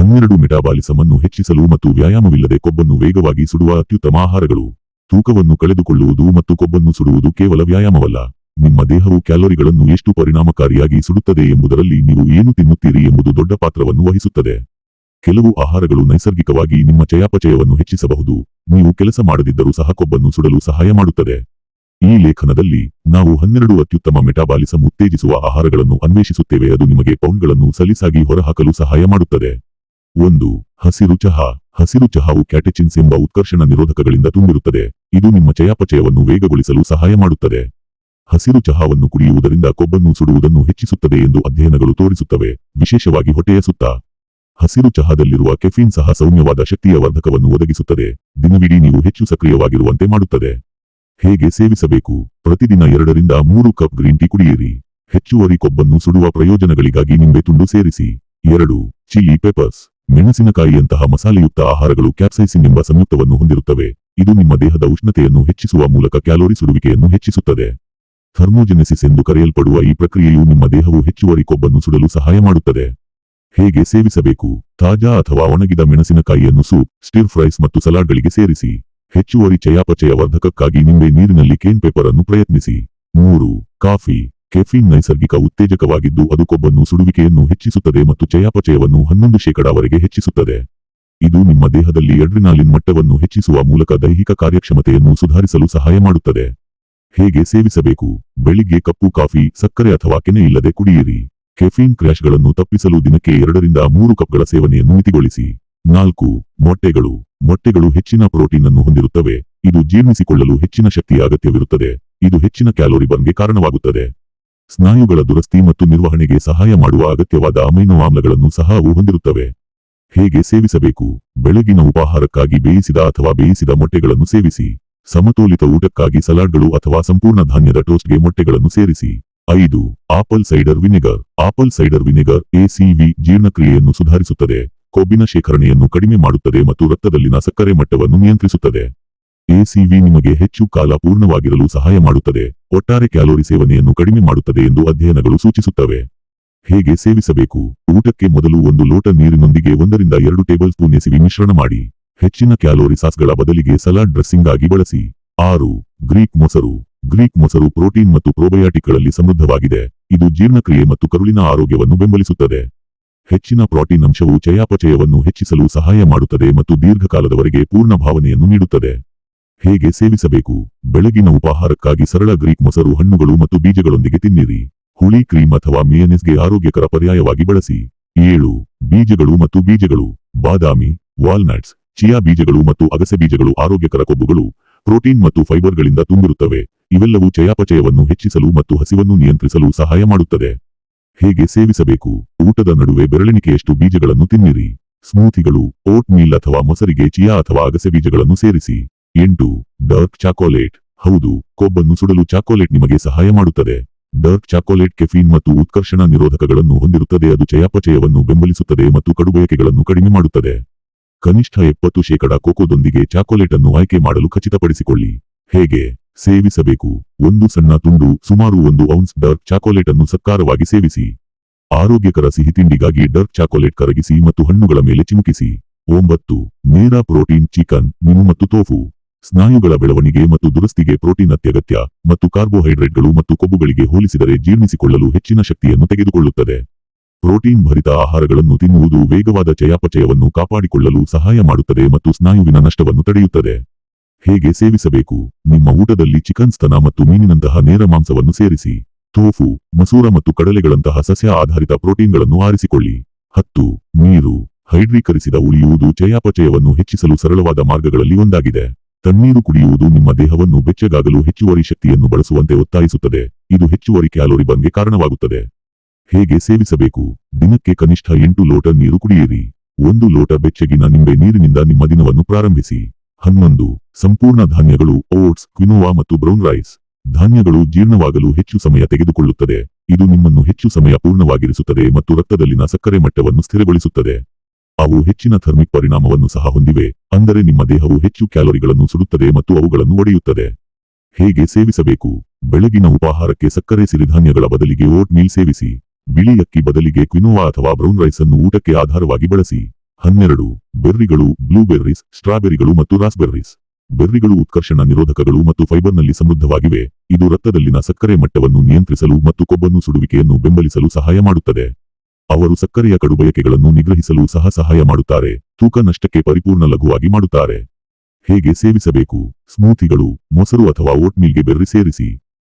ಹನ್ನೆರಡು ಮೆಟಾಬಾಲಿಸಮ್ ಅನ್ನು ಹೆಚ್ಚಿಸಲು ಮತ್ತು ವ್ಯಾಯಾಮವಿಲ್ಲದೆ ಕೊಬ್ಬನ್ನು ವೇಗವಾಗಿ ಸುಡುವ ಅತ್ಯುತ್ತಮ ಆಹಾರಗಳು. ತೂಕವನ್ನು ಕಳೆದುಕೊಳ್ಳುವುದು ಮತ್ತು ಕೊಬ್ಬನ್ನು ಸುಡುವುದು ಕೇವಲ ವ್ಯಾಯಾಮವಲ್ಲ. ನಿಮ್ಮ ದೇಹವು ಕ್ಯಾಲೋರಿಗಳನ್ನು ಎಷ್ಟು ಪರಿಣಾಮಕಾರಿಯಾಗಿ ಸುಡುತ್ತದೆ ಎಂಬುದರಲ್ಲಿ ನೀವು ಏನು ತಿನ್ನುತ್ತೀರಿ ಎಂಬುದು ದೊಡ್ಡ ಪಾತ್ರವನ್ನು ವಹಿಸುತ್ತದೆ. ಕೆಲವು ಆಹಾರಗಳು ನೈಸರ್ಗಿಕವಾಗಿ ನಿಮ್ಮ ಚಯಾಪಚಯವನ್ನು ಹೆಚ್ಚಿಸಬಹುದು. ನೀವು ಕೆಲಸ ಮಾಡದಿದ್ದರೂ ಸಹ ಕೊಬ್ಬನ್ನು ಸುಡಲು ಸಹಾಯ ಮಾಡುತ್ತದೆ. ಈ ಲೇಖನದಲ್ಲಿ ನಾವು ಹನ್ನೆರಡು ಅತ್ಯುತ್ತಮ ಮೆಟಾಬಾಲಿಸಂ ಉತ್ತೇಜಿಸುವ ಆಹಾರಗಳನ್ನು ಅನ್ವೇಷಿಸುತ್ತೇವೆ. ಅದು ನಿಮಗೆ ಪೌಂಡ್ಗಳನ್ನು ಸಲೀಸಾಗಿ ಹೊರಹಾಕಲು ಸಹಾಯ ಮಾಡುತ್ತದೆ. ಒಂದು, ಹಸಿರು ಚಹಾ. ಹಸಿರು ಚಹಾವು ಕ್ಯಾಟೆಚಿನ್ಸ್ ಎಂಬ ಉತ್ಕರ್ಷಣ ನಿರೋಧಕಗಳಿಂದ ತುಂಬಿರುತ್ತದೆ. ಇದು ನಿಮ್ಮ ಚಯಾಪಚಯವನ್ನು ವೇಗಗೊಳಿಸಲು ಸಹಾಯ ಮಾಡುತ್ತದೆ. ಹಸಿರು ಚಹಾವನ್ನು ಕುಡಿಯುವುದರಿಂದ ಕೊಬ್ಬನ್ನು ಸುಡುವುದನ್ನು ಹೆಚ್ಚಿಸುತ್ತದೆ ಎಂದು ಅಧ್ಯಯನಗಳು ತೋರಿಸುತ್ತವೆ. ವಿಶೇಷವಾಗಿ ಹೊಟ್ಟೆಯ ಸುತ್ತ. ಹಸಿರು ಚಹಾದಲ್ಲಿರುವ ಕೆಫೀನ್ ಸಹ ಸೌಮ್ಯವಾದ ಶಕ್ತಿಯ ವರ್ಧಕವನ್ನು ಒದಗಿಸುತ್ತದೆ. ದಿನವಿಡೀ ನೀವು ಹೆಚ್ಚು ಸಕ್ರಿಯವಾಗಿರುವಂತೆ ಮಾಡುತ್ತದೆ. ಹೇಗೆ ಸೇವಿಸಬೇಕು? ಪ್ರತಿದಿನ ಎರಡರಿಂದ ಮೂರು ಕಪ್ ಗ್ರೀನ್ ಟೀ ಕುಡಿಯಿರಿ. ಹೆಚ್ಚುವರಿ ಕೊಬ್ಬನ್ನು ಸುಡುವ ಪ್ರಯೋಜನಗಳಿಗಾಗಿ ನಿಂಬೆ ತುಂಡು ಸೇರಿಸಿ. ಎರಡು, ಚಿಲ್ಲಿ ಪೆಪರ್ಸ್. ಮೆಣಸಿನಕಾಯಿಯಂತಹ ಮಸಾಲೆಯುಕ್ತ ಆಹಾರಗಳು ಕ್ಯಾಪ್ಸೈಸಿನ್ ಎಂಬ ಸಂಯುಕ್ತವನ್ನು ಹೊಂದಿರುತ್ತವೆ. ಇದು ನಿಮ್ಮ ದೇಹದ ಉಷ್ಣತೆಯನ್ನು ಹೆಚ್ಚಿಸುವ ಮೂಲಕ ಕ್ಯಾಲೋರಿ ಸುಡುವಿಕೆಯನ್ನು ಹೆಚ್ಚಿಸುತ್ತದೆ. ಥರ್ಮೋಜೆನೆಸಿಸ್ ಎಂದು ಕರೆಯಲ್ಪಡುವ ಈ ಪ್ರಕ್ರಿಯೆಯು ನಿಮ್ಮ ದೇಹವು ಹೆಚ್ಚುವರಿ ಕೊಬ್ಬನ್ನು ಸುಡಲು ಸಹಾಯ ಮಾಡುತ್ತದೆ. ಹೇಗೆ ಸೇವಿಸಬೇಕು? ತಾಜಾ ಅಥವಾ ಒಣಗಿದ ಮೆಣಸಿನಕಾಯಿಯನ್ನು ಸೂಪ್ ಸ್ಟಿರ್ ಫ್ರೈಸ್ ಮತ್ತು ಸಲಾಡ್ಗಳಿಗೆ ಸೇರಿಸಿ. ಹೆಚ್ಚುವರಿ ಚಯಾಪಚಯ ವರ್ಧಕಕ್ಕಾಗಿ ನಿಂಬೆ ನೀರಿನಲ್ಲಿ ಕೇನ್ ಪೇಪರ್ ಅನ್ನು ಪ್ರಯತ್ನಿಸಿ. ಮೂರು, ಕಾಫಿ. ಕೆಫೀನ್ ನೈಸರ್ಗಿಕ ಉತ್ತೇಜಕವಾಗಿದ್ದು ಅದು ಕೊಬ್ಬನ್ನು ಸುಡುವಿಕೆಯನ್ನು ಹೆಚ್ಚಿಸುತ್ತದೆ ಮತ್ತು ಚಯಾಪಚಯವನ್ನು ಹನ್ನೊಂದು ಶೇಕಡಾವರೆಗೆ ಹೆಚ್ಚಿಸುತ್ತದೆ. ಇದು ನಿಮ್ಮ ದೇಹದಲ್ಲಿ ಎಡ್ರಿನಾಲಿನ್ ಮಟ್ಟವನ್ನು ಹೆಚ್ಚಿಸುವ ಮೂಲಕ ದೈಹಿಕ ಕಾರ್ಯಕ್ಷಮತೆಯನ್ನು ಸುಧಾರಿಸಲು ಸಹಾಯ ಮಾಡುತ್ತದೆ. ಹೇಗೆ ಸೇವಿಸಬೇಕು? ಬೆಳಿಗ್ಗೆ ಕಪ್ಪು ಕಾಫಿ, ಸಕ್ಕರೆ ಅಥವಾ ಕೆನೆ ಇಲ್ಲದೆ ಕುಡಿಯಿರಿ. ಕೆಫೀನ್ ಕ್ರ್ಯಾಶ್ಗಳನ್ನು ತಪ್ಪಿಸಲು ದಿನಕ್ಕೆ ಎರಡರಿಂದ ಮೂರು ಕಪ್ಗಳ ಸೇವನೆಯನ್ನು ಮಿತಿಗೊಳಿಸಿ. ನಾಲ್ಕು, ಮೊಟ್ಟೆಗಳು. ಮೊಟ್ಟೆಗಳು ಹೆಚ್ಚಿನ ಪ್ರೋಟೀನ್ ಅನ್ನು ಹೊಂದಿರುತ್ತವೆ. ಇದು ಜೀರ್ಣಿಸಿಕೊಳ್ಳಲು ಹೆಚ್ಚಿನ ಶಕ್ತಿಯ ಅಗತ್ಯವಿರುತ್ತದೆ. ಇದು ಹೆಚ್ಚಿನ ಕ್ಯಾಲೋರಿ ಬರ್ನ್ಗೆ ಕಾರಣವಾಗುತ್ತದೆ. ಸ್ನಾಯುಗಳ ದುರಸ್ತಿ ಮತ್ತು ನಿರ್ವಹಣೆಗೆ ಸಹಾಯ ಮಾಡುವ ಅಗತ್ಯವಾದ ಅಮೈನೋ ಆಮ್ಲಗಳನ್ನು ಸಹ ಅವು ಹೊಂದಿರುತ್ತವೆ. ಹೇಗೆ ಸೇವಿಸಬೇಕು? ಬೆಳಗಿನ ಉಪಾಹಾರಕ್ಕಾಗಿ ಬೇಯಿಸಿದ ಅಥವಾ ಬೇಯಿಸಿದ ಮೊಟ್ಟೆಗಳನ್ನು ಸೇವಿಸಿ. ಸಮತೋಲಿತ ಊಟಕ್ಕಾಗಿ ಸಲಾಡ್ಗಳು ಅಥವಾ ಸಂಪೂರ್ಣ ಧಾನ್ಯದ ಟೋಸ್ಟ್ಗೆ ಮೊಟ್ಟೆಗಳನ್ನು ಸೇರಿಸಿ. ಐದು, apple cider vinegar. Apple cider vinegar ACV ಜೀರ್ಣಕ್ರಿಯೆಯನ್ನು ಸುಧಾರಿಸುತ್ತದೆ. ಕೊಬ್ಬಿನ ಶೇಖರಣೆಯನ್ನು ಕಡಿಮೆ ಮಾಡುತ್ತದೆ ಮತ್ತು ರಕ್ತದಲ್ಲಿನ ಸಕ್ಕರೆ ಮಟ್ಟವನ್ನು ನಿಯಂತ್ರಿಸುತ್ತದೆ. ಎಸಿವಿ ನಿಮಗೆ ಹೆಚ್ಚು ಕಾಲ ಪೂರ್ಣವಾಗಿರಲು ಸಹಾಯ ಮಾಡುತ್ತದೆ. ಒಟ್ಟಾರೆ ಕ್ಯಾಲೋರಿ ಸೇವನೆಯನ್ನು ಕಡಿಮೆ ಮಾಡುತ್ತದೆ ಎಂದು ಅಧ್ಯಯನಗಳು ಸೂಚಿಸುತ್ತವೆ. ಹೇಗೆ ಸೇವಿಸಬೇಕು? ಊಟಕ್ಕೆ ಮೊದಲು ಒಂದು ಲೋಟ ನೀರಿನೊಂದಿಗೆ ಒಂದರಿಂದ ಎರಡು ಟೇಬಲ್ ಸ್ಪೂನ್ ಎಸಿವಿ ಮಿಶ್ರಣ ಮಾಡಿ. ಹೆಚ್ಚಿನ ಕ್ಯಾಲೋರಿ ಸಾಸ್ಗಳ ಬದಲಿಗೆ ಸಲಾಡ್ ಡ್ರೆಸ್ಸಿಂಗ್ ಆಗಿ ಬಳಸಿ. ಆರು, ಗ್ರೀಕ್ ಮೊಸರು. ಗ್ರೀಕ್ ಮೊಸರು ಪ್ರೋಟೀನ್ ಮತ್ತು ಪ್ರೋಬಯಾಟಿಕ್ಗಳಲ್ಲಿ ಸಮೃದ್ಧವಾಗಿದೆ. ಇದು ಜೀರ್ಣಕ್ರಿಯೆ ಮತ್ತು ಕರುಳಿನ ಆರೋಗ್ಯವನ್ನು ಬೆಂಬಲಿಸುತ್ತದೆ. ಹೆಚ್ಚಿನ ಪ್ರೋಟೀನ್ ಅಂಶವು ಚಯಾಪಚಯವನ್ನು ಹೆಚ್ಚಿಸಲು ಸಹಾಯ ಮಾಡುತ್ತದೆ ಮತ್ತು ದೀರ್ಘಕಾಲದವರೆಗೆ ಪೂರ್ಣ ಭಾವನೆಯನ್ನು ನೀಡುತ್ತದೆ. ಹೇಗೆ ಸೇವಿಸಬೇಕು? ಬೆಳಗಿನ ಉಪಾಹಾರಕ್ಕಾಗಿ ಸರಳ ಗ್ರೀಕ್ ಮೊಸರು, ಹಣ್ಣುಗಳು ಮತ್ತು ಬೀಜಗಳೊಂದಿಗೆ ತಿನ್ನಿರಿ. ಹುಳಿ, ಕ್ರೀಮ್ ಅಥವಾ ಮೇಯನೆಸ್ಗೆ ಆರೋಗ್ಯಕರ ಪರ್ಯಾಯವಾಗಿ ಬಳಸಿ. ಏಳು, ಬೀಜಗಳು ಮತ್ತು ಬೀಜಗಳು. ಬಾದಾಮಿ, ವಾಲ್ನಟ್ಸ್, ಚಿಯಾ ಬೀಜಗಳು ಮತ್ತು ಅಗಸೆ ಬೀಜಗಳು ಆರೋಗ್ಯಕರ ಕೊಬ್ಬುಗಳು. ಪ್ರೋಟೀನ್ ಮತ್ತು ಫೈಬರ್ಗಳಿಂದ ತುಂಬಿರುತ್ತವೆ. ಇವೆಲ್ಲವೂ ಚಯಾಪಚಯವನ್ನು ಹೆಚ್ಚಿಸಲು ಮತ್ತು ಹಸಿವನ್ನು ನಿಯಂತ್ರಿಸಲು ಸಹಾಯ ಮಾಡುತ್ತದೆ. ಹೇಗೆ ಸೇವಿಸಬೇಕು? ಊಟದ ನಡುವೆ ಬೆರಳೆಣಿಕೆಯಷ್ಟು ಬೀಜಗಳನ್ನು ತಿನ್ನಿರಿ. ಸ್ಮೂಥಿಗಳು ಓಟ್ ಮೀಲ್ ಅಥವಾ ಮೊಸರಿಗೆ ಚಿಯಾ ಅಥವಾ ಅಗಸೆ ಬೀಜಗಳನ್ನು ಸೇರಿಸಿ. ಎಂಟು, ಡರ್ಕ್ ಚಾಕೋಲೇಟ್. ಹೌದು, ಕೊಬ್ಬನ್ನು ಸುಡಲು ಚಾಕೋಲೇಟ್ ನಿಮಗೆ ಸಹಾಯ ಮಾಡುತ್ತದೆ. ಡರ್ಕ್ ಚಾಕೋಲೇಟ್ ಕೆಫೀನ್ ಮತ್ತು ಉತ್ಕರ್ಷಣ ನಿರೋಧಕಗಳನ್ನು ಹೊಂದಿರುತ್ತದೆ. ಅದು ಚಯಾಪಚಯವನ್ನು ಬೆಂಬಲಿಸುತ್ತದೆ ಮತ್ತು ಕಡುಬಯಕೆಗಳನ್ನು ಕಡಿಮೆ ಮಾಡುತ್ತದೆ. ಕನಿಷ್ಠ ಎಪ್ಪತ್ತು ಶೇಕಡ ಕೋಕೋದೊಂದಿಗೆ ಚಾಕೋಲೇಟ್ ಅನ್ನು ಆಯ್ಕೆ ಮಾಡಲು ಖಚಿತಪಡಿಸಿಕೊಳ್ಳಿ. ಹೇಗೆ? ಸೇವಿಸಬೇಕು. ಒಂದು ಸಣ್ಣ ತುಂಡು, ಸುಮಾರು ಒಂದು ಔನ್ಸ್ ಡರ್ಕ್ ಚಾಕೋಲೇಟ್ ಅನ್ನು ಸಕ್ಕಾರವಾಗಿ ಸೇವಿಸಿ. ಆರೋಗ್ಯಕರ ಸಿಹಿತಿಂಡಿಗಾಗಿ ಡರ್ಕ್ ಚಾಕೋಲೇಟ್ ಕರಗಿಸಿ ಮತ್ತು ಹಣ್ಣುಗಳ ಮೇಲೆ ಚಿಮುಕಿಸಿ. ಒಂಬತ್ತು, ನೇರ ಪ್ರೋಟೀನ್ ಚಿಕನ್ ಮೀನು ಮತ್ತು ತೋಫು. ಸ್ನಾಯುಗಳ ಬೆಳವಣಿಗೆ ಮತ್ತು ದುರಸ್ತಿಗೆ ಪ್ರೋಟೀನ್ ಅತ್ಯಗತ್ಯ ಮತ್ತು ಕಾರ್ಬೋಹೈಡ್ರೇಟ್ಗಳು ಮತ್ತು ಕೊಬ್ಬುಗಳಿಗೆ ಹೋಲಿಸಿದರೆ ಜೀರ್ಣಿಸಿಕೊಳ್ಳಲು ಹೆಚ್ಚಿನ ಶಕ್ತಿಯನ್ನು ತೆಗೆದುಕೊಳ್ಳುತ್ತದೆ. ಪ್ರೋಟೀನ್ ಭರಿತ ಆಹಾರಗಳನ್ನು ತಿನ್ನುವುದು ವೇಗವಾದ ಚಯಾಪಚಯವನ್ನು ಕಾಪಾಡಿಕೊಳ್ಳಲು ಸಹಾಯ ಮಾಡುತ್ತದೆ ಮತ್ತು ಸ್ನಾಯುವಿನ ನಷ್ಟವನ್ನು ತಡೆಯುತ್ತದೆ. ಹೇಗೆ ಸೇವಿಸಬೇಕು? ನಿಮ್ಮ ಊಟದಲ್ಲಿ ಚಿಕನ್ ಸ್ತನ ಮತ್ತು ಮೀನಿನಂತಹ ನೇರ ಮಾಂಸವನ್ನು ಸೇರಿಸಿ. ತೋಫು, ಮಸೂರ ಮತ್ತು ಕಡಲೆಗಳಂತಹ ಸಸ್ಯ ಆಧಾರಿತ ಪ್ರೋಟೀನ್ಗಳನ್ನು ಆರಿಸಿಕೊಳ್ಳಿ. ಹತ್ತು, ನೀರು. ಹೈಡ್ರೀಕರಿಸಿದ ಉಳಿಯುವುದು ಚಯಾಪಚಯವನ್ನು ಹೆಚ್ಚಿಸಲು ಸರಳವಾದ ಮಾರ್ಗಗಳಲ್ಲಿ ಒಂದಾಗಿದೆ. ತಣ್ಣೀರು ಕುಡಿಯುವುದು ನಿಮ್ಮ ದೇಹವನ್ನು ಬೆಚ್ಚಗಾಗಲು ಹೆಚ್ಚುವರಿ ಶಕ್ತಿಯನ್ನು ಬಳಸುವಂತೆ ಒತ್ತಾಯಿಸುತ್ತದೆ. ಇದು ಹೆಚ್ಚುವರಿ ಕ್ಯಾಲೋರಿ ಬಂಗೆ ಕಾರಣವಾಗುತ್ತದೆ. ಹೇಗೆ ಸೇವಿಸಬೇಕು? ದಿನಕ್ಕೆ ಕನಿಷ್ಠ ಎಂಟು ಲೋಟ ನೀರು ಕುಡಿಯಿರಿ. ಒಂದು ಲೋಟ ಬೆಚ್ಚಗಿನ ನಿಂಬೆ ನೀರಿನಿಂದ ನಿಮ್ಮ ದಿನವನ್ನು ಪ್ರಾರಂಭಿಸಿ. ಹನ್ನೊಂದು, ಸಂಪೂರ್ಣ ಧಾನ್ಯಗಳು ಓಟ್ಸ್, ಕ್ವಿನೋವಾ ಮತ್ತು ಬ್ರೌನ್ ರೈಸ್. ಧಾನ್ಯಗಳು ಜೀರ್ಣವಾಗಲು ಹೆಚ್ಚು ಸಮಯ ತೆಗೆದುಕೊಳ್ಳುತ್ತದೆ. ಇದು ನಿಮ್ಮನ್ನು ಹೆಚ್ಚು ಸಮಯ ಪೂರ್ಣವಾಗಿರಿಸುತ್ತದೆ ಮತ್ತು ರಕ್ತದಲ್ಲಿನ ಸಕ್ಕರೆ ಮಟ್ಟವನ್ನು ಸ್ಥಿರಗೊಳಿಸುತ್ತದೆ. ಅವು ಹೆಚ್ಚಿನ ಥರ್ಮಿಕ್ ಪರಿಣಾಮವನ್ನು ಸಹ ಹೊಂದಿವೆ, ಅಂದರೆ ನಿಮ್ಮ ದೇಹವು ಹೆಚ್ಚು ಕ್ಯಾಲೋರಿಗಳನ್ನು ಸುಡುತ್ತದೆ ಮತ್ತು ಅವುಗಳನ್ನು ಒಡೆಯುತ್ತದೆ. ಹೇಗೆ ಸೇವಿಸಬೇಕು? ಬೆಳಗಿನ ಉಪಾಹಾರಕ್ಕೆ ಸಕ್ಕರೆ ಸಿರಿಧಾನ್ಯಗಳ ಬದಲಿಗೆ ಓಟ್ ಮೀಲ್ ಸೇವಿಸಿ, ಬಿಳಿ ಅಕ್ಕಿ ಬದಲಿಗೆ ಕ್ವಿನೋವಾ ಅಥವಾ ಬ್ರೌನ್ ರೈಸ್ ಅನ್ನು ಊಟಕ್ಕೆ ಆಧಾರವಾಗಿ ಬಳಸಿ. ಹನ್ನೆರಡು, ಬೆರ್ರಿಗಳು, ಬ್ಲೂಬೆರ್ರೀಸ್, ಸ್ಟ್ರಾಬೆರಿಗಳು ಮತ್ತು ರಾಸ್ಬೆರ್ರೀಸ್. ಬೆರ್ರಿಗಳು ಉತ್ಕರ್ಷಣ ನಿರೋಧಕಗಳು ಮತ್ತು ಫೈಬರ್ನಲ್ಲಿ ಸಮೃದ್ಧವಾಗಿವೆ, ಇದು ರಕ್ತದಲ್ಲಿನ ಸಕ್ಕರೆ ಮಟ್ಟವನ್ನು ನಿಯಂತ್ರಿಸಲು ಮತ್ತು ಕೊಬ್ಬನ್ನು ಸುಡುವಿಕೆಯನ್ನು ಬೆಂಬಲಿಸಲು ಸಹಾಯ ಮಾಡುತ್ತದೆ. ಅವರು ಸಕ್ಕರೆಯ ಕಡುಬಯಕೆಗಳನ್ನು ನಿಗ್ರಹಿಸಲು ಸಹ ಸಹಾಯ ಮಾಡುತ್ತಾರೆ. ತೂಕ ನಷ್ಟಕ್ಕೆ ಪರಿಪೂರ್ಣ ಲಘುವಾಗಿ ಮಾಡುತ್ತಾರೆ. ಹೇಗೆ ಸೇವಿಸಬೇಕು? ಸ್ಮೂಥಿಗಳು ಮೊಸರು ಅಥವಾ ಓಟ್ಮೀಲ್ಗೆ ಬೆರ್ರಿ ಸೇರಿಸಿ.